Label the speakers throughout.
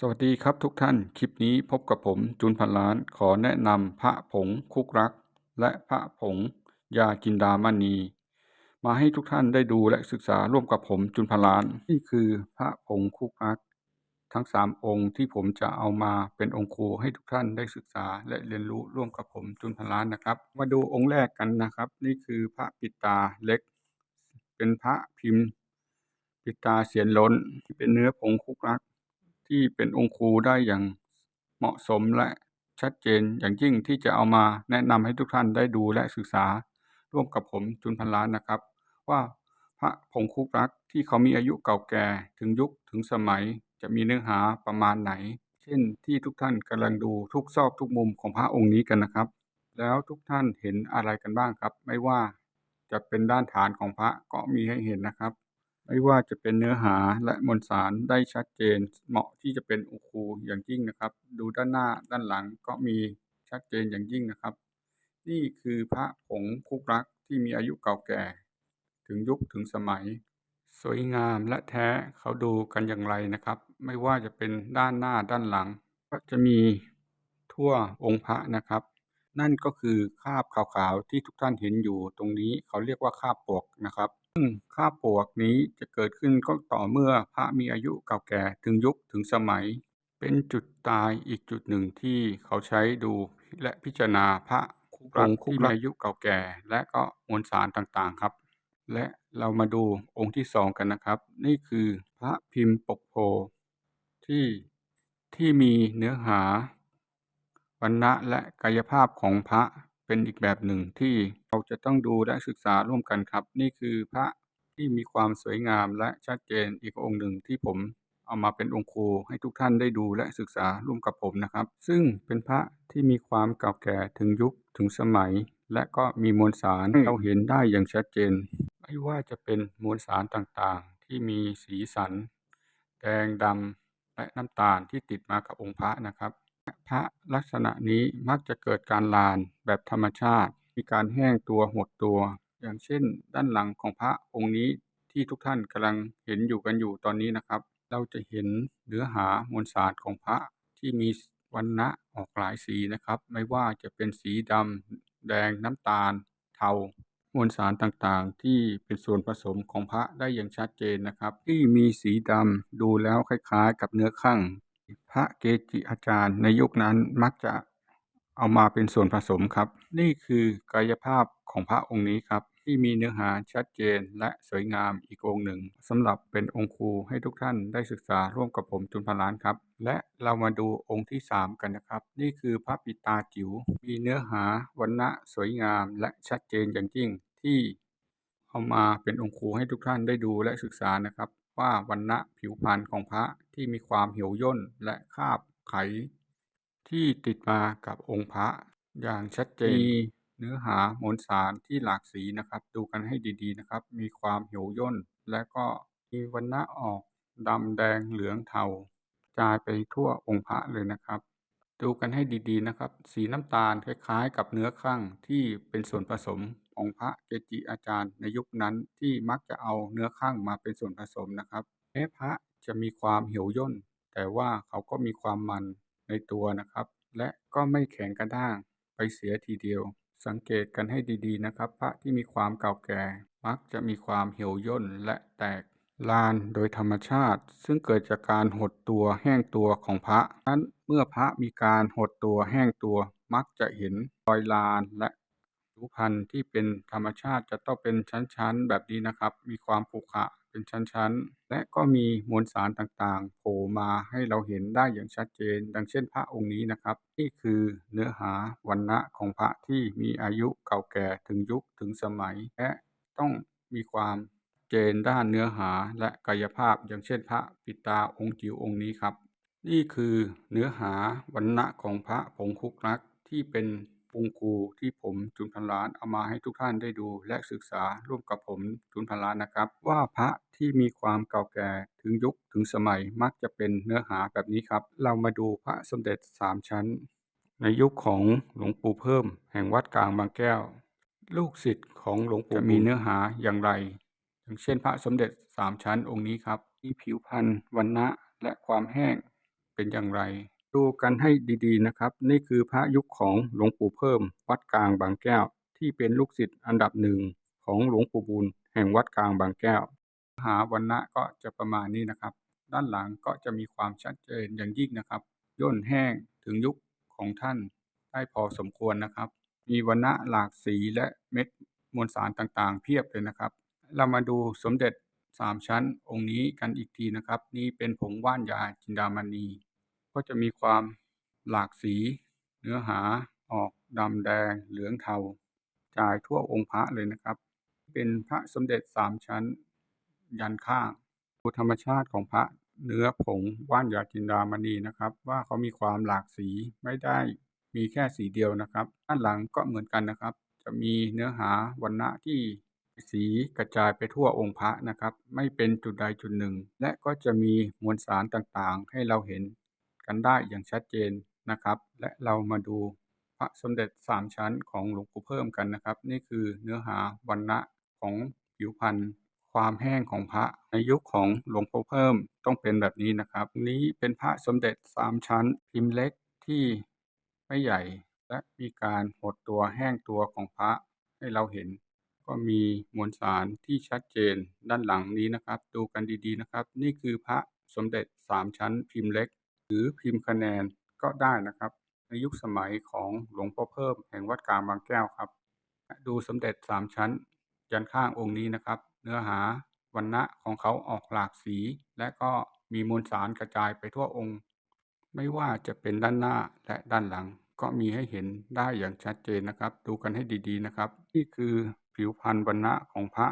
Speaker 1: สวัสดีครับทุกท่าน คลิปนี้พบกับผมจุนพันล้าน ขอแนะนำพระผงคุกรัก และพระผงยากินดามณี มาให้ทุกท่านได้ดูและศึกษาร่วมกับผมจุนพันล้าน นี่คือพระผงคุกรัก ทั้งสามองค์ที่ผมจะเอามาเป็นองค์ครูให้ทุกท่านได้ศึกษาและเรียนรู้ร่วมกับผมจุนพันล้านนะครับ มาดูองค์แรกกันนะครับ นี่คือพระปิตาเล็ก เป็นพระพิมพ์ ปิตาเสียนล้น ที่เป็นเนื้อผงคุกรัก ที่เป็นองค์ครูได้อย่างเหมาะสมและชัดเจนอย่างยิ่งที่จะเอามาแนะนำให้ทุกท่านได้ดูและศึกษา ร่วมกับผมจุนพันล้านนะครับ ว่าพระผงคุกรักที่เขามีอายุเก่าแก่ถึงยุคถึงสมัยจะมีเนื้อหาประมาณไหน เช่นที่ทุกท่านกำลังดูทุกซอกทุกมุมของพระองค์นี้กันนะครับ แล้วทุกท่านเห็นอะไรกันบ้างครับ ไม่ว่าจะเป็นด้านฐานของพระก็มีให้เห็นนะครับ ไม่ว่าจะเป็นเนื้อหาและมวลสารได้ชัดเจน เหมาะที่จะเป็นองค์ครูอย่างยิ่งนะครับ ดูด้านหน้าด้านหลังก็มีชัดเจนอย่างยิ่งนะครับ นี่คือพระผงคุกรักที่มีอายุเก่าแก่ ถึงยุคถึงสมัย สวยงามและแท้เขาดูกันอย่างไรนะครับ ไม่ว่าจะเป็นด้านหน้าด้านหลัง ก็จะมีทั่วองค์พระนะครับ นั่นก็คือคราบขาวๆที่ทุกท่านเห็นอยู่ตรงนี้เขาเรียกว่าคราบปวกนะครับ ซึ่งคราบปวกนี้จะเกิดขึ้นก็ต่อเมื่อพระมีอายุเก่าแก่ถึงยุคถึงสมัย เป็นจุดตายอีกจุดหนึ่งที่เขาใช้ดูและพิจารณาพระคุกรักที่มีอายุเก่าแก่ และก็มวลสารต่างๆครับ และเรามาดูองค์ที่สองกันนะครับ นี่คือพระพิมพ์ปกโพที่ที่มีเนื้อหา วรรณะและกายภาพของพระเป็นอีกแบบหนึ่งที่เราจะต้องดูและศึกษาร่วมกันครับ นี่คือพระที่มีความสวยงามและชัดเจนอีกองค์หนึ่งที่ผมเอามาเป็นองค์ครูให้ทุกท่านได้ดูและศึกษาร่วมกับผมนะครับ ซึ่งเป็นพระที่มีความเก่าแก่ถึงยุคถึงสมัย และก็มีมวลสารเราเห็นได้อย่างชัดเจน ไม่ว่าจะเป็นมวลสารต่างๆ ที่มีสีสัน แดงดำและน้ำตาลที่ติดมากับองค์พระนะครับ พระลักษณะนี้มักจะเกิดการลานแบบธรรมชาติ มีการแห้งตัวหดตัว อย่างเช่น ด้านหลังของพระองค์นี้ที่ทุกท่านกำลังเห็นอยู่กันอยู่ตอนนี้นะครับ เราจะเห็นเนื้อหามวลสารของพระที่มีวรรณะออกหลายสีนะครับ ไม่ว่าจะเป็นสีดำแดงน้ำตาล เทามวลสารต่างๆ ที่เป็นส่วนผสมของพระได้อย่างชัดเจนนะครับ ที่มีสีดำดูแล้วคล้ายๆ กับเนื้อข้าง พระเกจิอาจารย์ในยุคนั้นมักจะเอามาเป็นส่วนผสมครับ นี่คือกายภาพของพระองค์นี้ครับ ที่มีเนื้อหาชัดเจนและสวยงามอีกองค์หนึ่งสำหรับเป็นองค์ครูให้ทุกท่านได้ศึกษาร่วมกับผมจุนพันล้านครับ และเรามาดูองค์ที่สามกันนะครับ นี่คือพระปิตาจิ๋วมีเนื้อหาวรรณะสวยงามและชัดเจนอย่างยิ่งที่เอามาเป็นองค์ครูให้ทุกท่านได้ดูและศึกษานะครับ ว่าวันณะผิวพรรณของพระที่มีความเหี่ยวย่นและคราบไข ที่ติดมากับองค์พระอย่างชัดเจนมีเนื้อหามวลสารที่หลากสีนะครับ ดูกันให้ดีๆนะครับ มีความเหี่ยวย่น และก็มีวันณะออกดำแดงเหลืองเทากระจายไปทั่วองค์พระเลยนะครับ ดูกันให้ดีๆนะครับ สีน้ำตาลคล้ายๆ กับเนื้อข้างที่เป็นส่วนผสมของพระเกจิอาจารย์ในยุคนั้นที่มักจะเอาเนื้อข้างมาเป็นส่วนผสมนะครับแม้พระจะมีความเหี่ยวย่น แต่ว่าเขาก็มีความมันในตัวนะครับ และก็ไม่แข็งกระด้างไปเสียทีเดียว สังเกตกันให้ดีๆนะครับ พระที่มีความเก่าแก่ มักจะมีความเหี่ยวย่นและแตก ลานโดยธรรมชาติ ซึ่งเกิดจากการหดตัวแห้งตัวของพระนั้นเมื่อพระมีการหดตัวแห้งตัวมักจะเห็นรอยลานและผิวพรรณที่เป็นธรรมชาติจะต้องเป็นชั้นๆ แบบนี้นะครับ มีความขรุขะเป็นชั้นๆ และก็มีมวลสารต่างๆโผล่มาให้เราเห็นได้อย่างชัดเจน ดังเช่นพระองค์นี้นะครับนี่คือเนื้อหาวันณะของพระที่มีอายุเก่าแก่ถึงยุคถึงสมัย และต้องมีความ เจนด้านเนื้อหาและกายภาพอย่างเช่นพระปิตาองค์จิ๋วองค์นี้ครับ นี่คือเนื้อหาวันณะของพระผงคุกรักที่เป็นองค์ครูที่ผมจุนพันล้านเอามาให้ทุกท่านได้ดูและศึกษาร่วมกับผมจุนพันล้านนะครับ ว่าพระที่มีความเก่าแก่ถึงยุคถึงสมัยมักจะเป็นเนื้อหาแบบนี้ครับ เรามาดูพระสมเด็จสามชั้น ในยุคของหลวงปู่เพิ่ม แห่งวัดกลางบางแก้ว ลูกศิษย์ของหลวงปู่จะมีเนื้อหาอย่างไร อย่างเช่นพระสมเด็จสามชั้นองค์นี้ครับ มีผิวพรรณวันณะและความแห้งเป็นอย่างไร ดูกันให้ดีๆนะครับ นี่คือพระยุคของหลวงปู่เพิ่ม วัดกลางบางแก้ว ที่เป็นลูกศิษย์อันดับหนึ่งของหลวงปู่บุญแห่งวัดกลางบางแก้ว หาวันณะก็จะประมาณนี้นะครับ ด้านหลังก็จะมีความชัดเจนอย่างยิ่งนะครับ ย่นแห้งถึงยุคของท่านได้พอสมควรนะครับ มีวันณะหลากสีและเม็ดมวลสารต่างๆ เพียบเลยนะครับ เรามาดูสมเด็จสามชั้นองค์นี้กันอีกทีนะครับ นี่เป็นผงว่านยาจินดามณี ก็จะมีความหลากสี เนื้อหาออกดำแดงเหลืองเทาจ่ายทั่วองค์พระเลยนะครับ เป็นพระสมเด็จสามชั้น ยันข้างดูธรรมชาติของพระเนื้อผงว่านยาจินดามณีนะครับ ว่าเขามีความหลากสีไม่ได้มีแค่สีเดียวนะครับด้านหลังก็เหมือนกันนะครับ จะมีเนื้อหาวันณะที่ สีกระจายไปทั่วองค์พระนะครับ ไม่เป็นจุดใดจุดหนึ่ง และก็จะมีมวลสารต่างๆ ให้เราเห็นกันได้อย่างชัดเจนนะครับ และเรามาดูพระสมเด็จสามชั้นของหลวงปู่เพิ่มกันนะครับ นี่คือเนื้อหาวันณะของผิวพรรณความแห้งของพระในยุคของหลวงพ่เพิ่มต้องเป็นแบบนี้นะครับ นี้เป็นพระสมเด็จสามชั้น พิมพ์เล็กที่ไม่ใหญ่ และมีการหดตัวแห้งตัวของพระให้เราเห็น ก็มีมวลสารที่ชัดเจนด้านหลังนี้นะครับ ดูกันดีๆนะครับ นี่คือพระสมเด็จสามชั้นพิมพ์เล็ก หรือพิมพ์คะแนนก็ได้นะครับ ในยุคสมัยของหลวงพ่อเพิ่มแห่งวัดกลางบางแก้วครับ ดูสมเด็จสามชั้นยันข้างองค์นี้นะครับ เนื้อหาวันณะของเขาออกหลากสี และก็มีมวลสารกระจายไปทั่วองค์ ไม่ว่าจะเป็นด้านหน้าและด้านหลัง ก็มีให้เห็นได้อย่างชัดเจนนะครับ ดูกันให้ดีๆนะครับ นี่คือ ผิวพรรณวันณะของพระ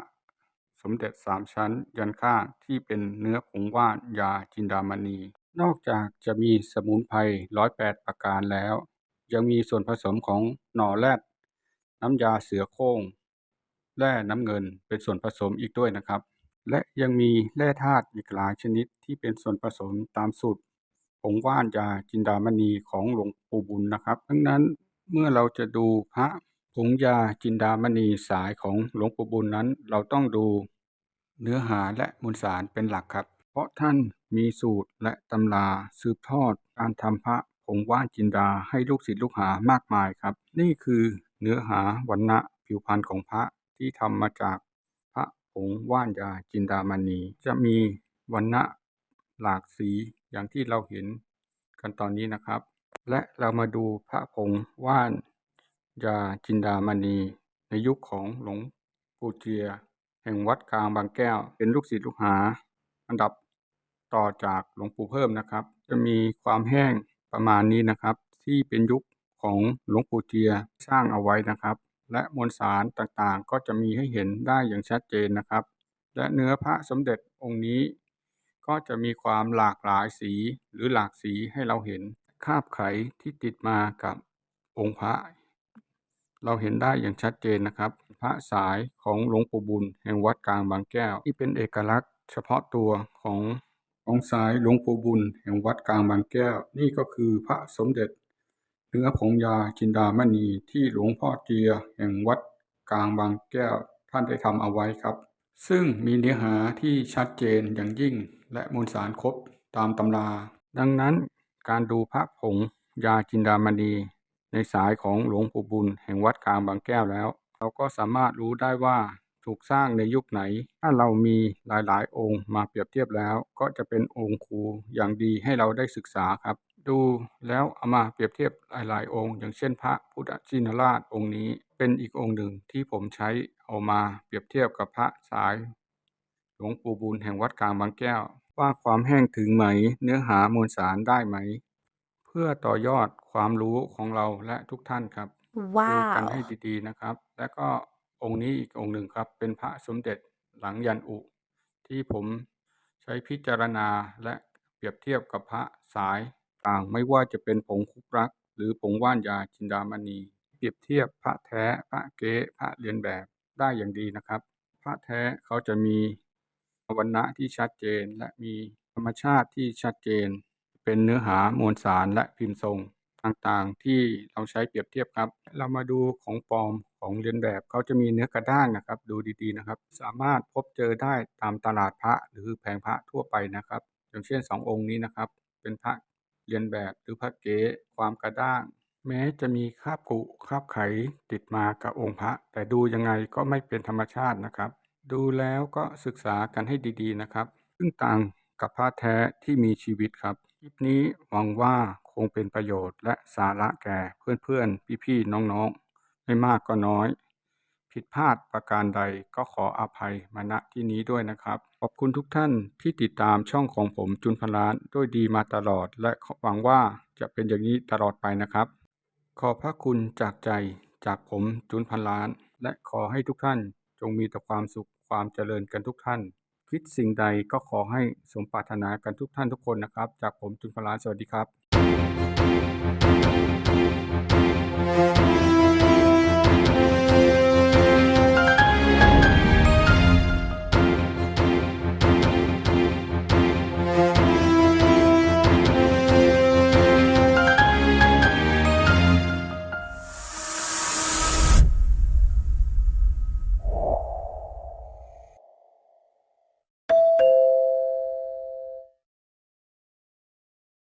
Speaker 1: สมเด็จสามชั้นยันข้างที่เป็นเนื้อผงว่านยาจินดามณี นอกจากจะมีสมุนไพรร้อยแปดประการแล้ว ยังมีส่วนผสมของหน่อแรดน้ำยาเสือโครงแร่น้ำเงินเป็นส่วนผสมอีกด้วยนะครับ และยังมีแร่ธาตุอีกหลายชนิดที่เป็นส่วนผสมตามสูตรผงว่านยาจินดามณีของหลวงปู่บุญนะครับดังนั้นเมื่อเราจะดูพระ ผงยาจินดามณีสายของหลวงปู่บุญนั้น เราต้องดูเนื้อหาและมวลสารเป็นหลักครับ เพราะท่านมีสูตรและตำราสืบทอดการทำพระผงว่านจินดาให้ลูกศิษย์ลูกหามากมายครับ นี่คือเนื้อหาวันณะผิวพรรณของพระที่ทำมาจากพระผงว่านยาจินดามณี จะมีวันณะหลากสีอย่างที่เราเห็นกันตอนนี้นะครับ และเรามาดูพระผงว่าน ยาจินดามณี ในยุคของหลวงปู่เจีย แห่งวัดกลางบางแก้ว เป็นลูกศิษย์ลูกหา อันดับต่อจากหลวงปู่เพิ่มนะครับ จะมีความแห้งประมาณนี้นะครับ ที่เป็นยุคของหลวงปู่เจียสร้างเอาไว้นะครับ และมวลสารต่างๆ ก็จะมีให้เห็นได้อย่างชัดเจนนะครับ และเนื้อพระสมเด็จองค์นี้ ก็จะมีความหลากหลายสีหรือหลากสีให้เราเห็นคาบไขที่ติดมากับองค์พระ เราเห็นได้อย่างชัดเจนนะครับ พระสายของหลวงปู่บุญ แห่งวัดกลางบางแก้ว ที่เป็นเอกลักษณ์ เฉพาะตัวของของสายหลวงปู่บุญ แห่งวัดกลางบางแก้ว นี่ก็คือพระสมเด็จ เนื้อผงยาจินดามณีที่หลวงพ่อเจีย แห่งวัดกลางบางแก้ว ท่านได้ทำเอาไว้ครับ ซึ่งมีเนื้อหาที่ชัดเจนอย่างยิ่ง และมวลสารครบตามตำรา ดังนั้นการดูพระผงยาจินดามณี ในสายของหลวงปู่บุญแห่งวัดกลางบางแก้วแล้ว เราก็สามารถรู้ได้ว่าถูกสร้างในยุคไหน ถ้าเรามีหลายๆ องค์มาเปรียบเทียบแล้ว ก็จะเป็นองค์ครูอย่างดีให้เราได้ศึกษาครับ ดูแล้วเอามาเปรียบเทียบหลายๆ องค์ อย่างเช่นพระพุทธชินราชองค์นี้ เป็นอีกองค์หนึ่งที่ผมใช้เอามาเปรียบเทียบกับพระสาย หลวงปู่บุญแห่งวัดกลางบางแก้ว ว่าความแห้งถึงไหม เนื้อหามวลสารได้ไหม พื่อต่อยอดความรู้ของเราและทุกท่านครับดูกันให้
Speaker 2: Wow.
Speaker 1: ดีๆนะครับ แล้วก็องค์นี้อีกองค์หนึ่งครับ เป็นพระสมเด็จหลังยันอุ ที่ผมใช้พิจารณาและเปรียบเทียบกับพระสายต่างไม่ว่าจะเป็นผงคุกรัก หรือผงว่านยาจินดามณี เปรียบเทียบพระแท้ พระเก๊พระเลียนแบบได้อย่างดีนะครับ พระแท้เขาจะมีวรรณะที่ชัดเจนและมีธรรมชาติที่ชัดเจน เป็นเนื้อหามวลสารและพิมพ์ทรงต่างๆ ที่เราใช้เปรียบเทียบครับ เรามาดูของปลอมของเลียนแบบเขาจะมีเนื้อกระด้างนะครับ ดูดีๆนะครับ สามารถพบเจอได้ตามตลาดพระหรือแผงพระทั่วไปนะครับ อย่างเช่นสององค์นี้นะครับ เป็นพระเลียนแบบหรือพระเก๊ความกระด้าง แม้จะมีคราบกุคราบไขติดมากับองค์พระ แต่ดูยังไงก็ไม่เป็นธรรมชาตินะครับ ดูแล้วก็ศึกษากันให้ดีๆนะครับ ซึ่งต่างกับพระแท้ที่มีชีวิตครับ ลิปนี้หวังว่าคงเป็นประโยชน์และสาระแก่เพื่อนๆ พี่ๆ น้องๆ ไม่มากก็น้อย ผิดพลาดประการใดก็ขออภัยมาณที่นี้ด้วยนะครับ ขอบคุณทุกท่านที่ติดตามช่องของผมจุนพนล้านด้วยดีมาตลอด และหวังว่าจะเป็นอย่างนี้ตลอดไปนะครับ ขอพระคุณจากใจจากผมจุนพันล้าน และขอให้ทุกท่านจงมีแต่ความสุขความเจริญกันทุกท่าน คิดสิ่งใดก็ขอให้สมปรารถนากันทุกท่านทุกคนนะครับ จากผมจุนพลานสวัสดีครับ